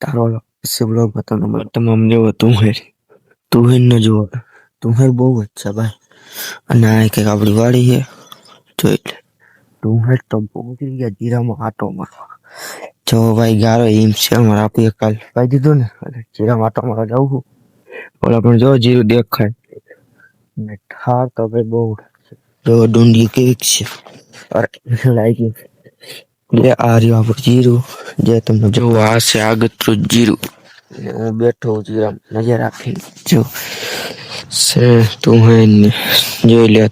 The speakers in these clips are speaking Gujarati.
तारो सब लोग बताना तम हमनी बतुहैं तुही न जुआ तुहैं बहुत अच्छा बा नाय के आपड़ी बाड़ी हिय चोइल तुहैं तो बहुत ही गजीरा में आटो मारवा जो भाई गारो एम से हमारा आप ये कल भाई दीदो ने जीरा में आटो मारवा जाऊ हूँ और अपन जो ज़ीरो देख है। ने ठार तो भाई बहुत अच्छा। जो ढूंढी के एक से। और लाइक ये आ रही आप ज़ीरो। જીરું જે તમને જો આ છે આગતરું જીરું. ને હું બેઠો છું જીરામ નજર રાખી જો છે તું હે જોઈ લે.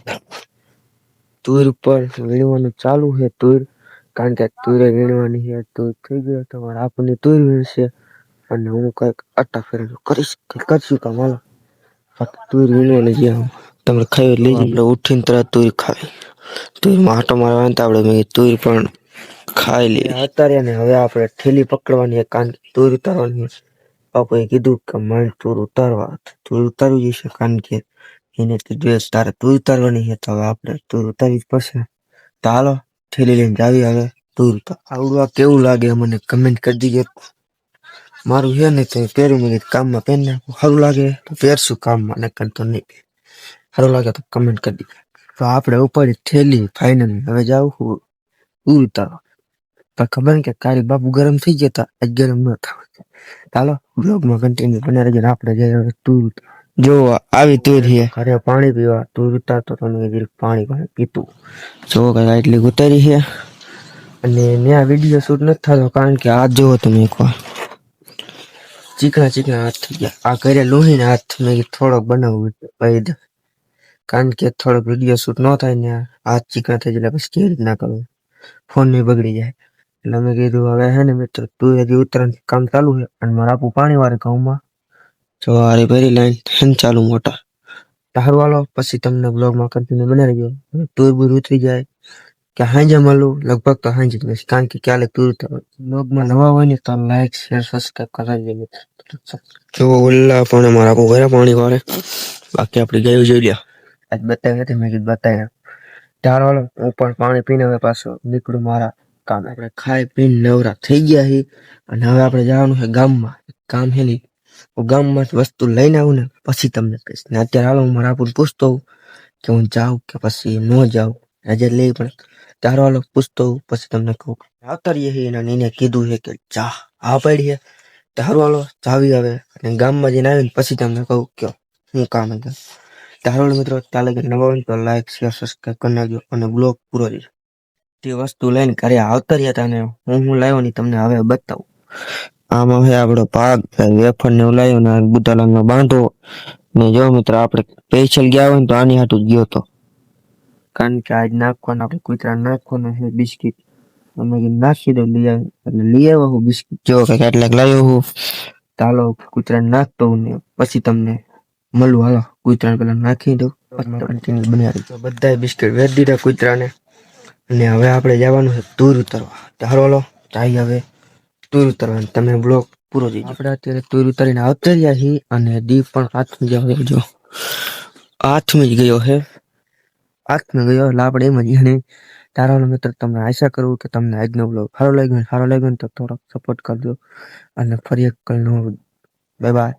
તુર પર વીણવાનું ચાલુ છે તુર. કારણ કે તુરે વીણવાની છે તુર થઈ ગયો તમારે આપણને તુર વીણશે. અને હું કંઈક અટ્ટા ફેરવું કરીશ કંઈક કરશું કામ હાલો. બાકી તુર વીણવાની આમ. તમે ખાઈ લઈ આપણે ઉઠીને તરત તુર ખાવી. તુરમાં આટો મારવાની તો આપણે મેં તુર પણ ખાઈ લે. અત્યારે ને હવે આપણે થેલી પકડવાની કાન તુર ઉતારવાની બાપુએ કીધું કે મને તૂર ઉતારવા તૂર ઉતારવી જશે કારણ કે એને કીધું તારે તુર ઉતારવાની છે, તો હવે આપણે તૂર ઉતારવી જ પડશે. તો હાલો, થેલી લઈને જાવી હવે તૂર ઉતાર. આવડું આ કેવું લાગે મને કમેન્ટ કરી દીજો મારું છે ને તો પહેરું મેં કામમાં પહેર નાખું. સારું લાગે તો પહેરશું કામમાં ને તો નહીં સારું લાગે તો કમેન્ટ કરી દીજો. તો આપણે ઉપાડી થેલી ફાઇનલ હવે જાઉં તુર પણ ખબર ને કે કાલે બાપુ ગરમ થઈ ગયા હતા આજ ગરમ ન થવા ચાલો બ્લોગમાં કન્ટિન્યુ બને રહેજો આપણે જઈએ તું તુર જો આવી તુર છે ઘરે પાણી પીવા તુર ઉતારતો તો મેં કીધું પાણી પણ પીતું જો કઈ એટલી ઉતારી છે અને મેં આ વીડિયો શૂટ નથી થતો કારણ કે હાથ જોવો તમે એકવાર ચીકણા ચીકણા હાથ થઈ ગયા આ ઘરે લોહીને હાથ મેં થોડોક બનાવું ભાઈ. કારણ કે થોડોક વીડિયો શૂટ ન થાય ને હાથ ચીકણા થઈ જાય પછી કેવી રીતના કરવું ફોન ની બગડી જાય એટલે મેં કીધું હવે હે ને મિત્રો તું હજી ઉત્તરાયણ કામ ચાલુ છે અને મારે આપું પાણી વાળે ઘઉંમાં જો હારી ભરી લાઈન હેન ચાલુ મોટર તારું વાલો પછી તમને બ્લોગમાં કન્ટિન્યુ બનાવી રહેજો ટૂર બૂર ઉતરી જાય કે હાંજે મળું લગભગ તો હાંજે જ બસ કારણ કે ક્યારેક ટૂર બ્લોગમાં નવા હોય ને તો લાઈક શેર સબસ્ક્રાઈબ કરાવી દેજો જો ઓલા પણ મારા આપું ઘરે પાણી વાળે બાકી આપણે ગયું જોઈ લ્યા આજ બતાવ્યું નથી મેં કીધું બતાવ્યા તારો હું પણ પાણી પીને હવે પાછો નીકળું મારા કામ. આપણે ખાઈ પીને નવરા થઈ ગયા છે અને હવે આપણે જવાનું છે ગામમાં. કામ છે નહીં હું ગામમાં વસ્તુ લઈને આવું ને પછી તમને કહીશ. ને અત્યારે હાલો હું મારા આપણને પૂછતો હોઉં કે હું જાઉં કે પછી ન જાઉં. રજા લઈ પણ તારો હાલો પૂછતો હોઉં, પછી તમને કહું. આવતા રહીએ છીએ અને એને કીધું છે કે જા, આ પડી છે. તારું હાલો જાવી હવે. અને ગામમાં જઈને આવીને પછી તમને કહું કે હું કામ હતું તારો હાલો મિત્રો ચાલે કે નવા હોય ને તો લાઈક શેર સબસ્ક્રાઈબ કરી નાખજો અને બ્લોગ પૂરો જોજો તે વસ્તુ લઈને ઘરે આવતા રહ્યા હતા ને હું હું લાવ્યો ને તમને હવે બતાવું આમાં છે આપણો પાક વેફર ને ઉલાયો ને બુટાલાનો બાંધો ને જો મિત્ર આપણે સ્પેશિયલ ગયા હોય ને તો આની હાટું જ ગયો હતો કારણ કે આજ નાખવાનું આપણે કૂતરા નાખવાનું છે બિસ્કિટ અમે કીધું નાખી દો લઈ આવી એટલે લઈ આવ્યો હું બિસ્કિટ જો કે કેટલાક લાવ્યો હું ચાલો કૂતરા નાખતો હું ને પછી તમને મળું હાલો. કૂતરાને પેલા નાખી દઉં. કન્ટિન્યુ બનાવી દઉં. બધાય બિસ્કિટ વેચ દીધા કૂતરાને. અને હવે આપણે જવાનું છે તૂર ઉતરવા. ચાલો હાલો જાય હવે તૂર ઉતરવાનું. તમે બ્લોક પૂરો જોઈજો આપણે અત્યારે તૂર ઉતારીને આવતા રહ્યા છીએ અને દીપ પણ હાથમાં જવા જો. હાથમાં જ ગયો છે. હાથમાં ગયો એટલે આપણે એમ જ એને તારા મિત્ર તમને આશા કરું કે તમને આજનો બ્લોગ સારો લાગ્યો. સારો લાગ્યો તો થોડોક સપોર્ટ કરજો. અને ફરી એક કલનો બાય બાય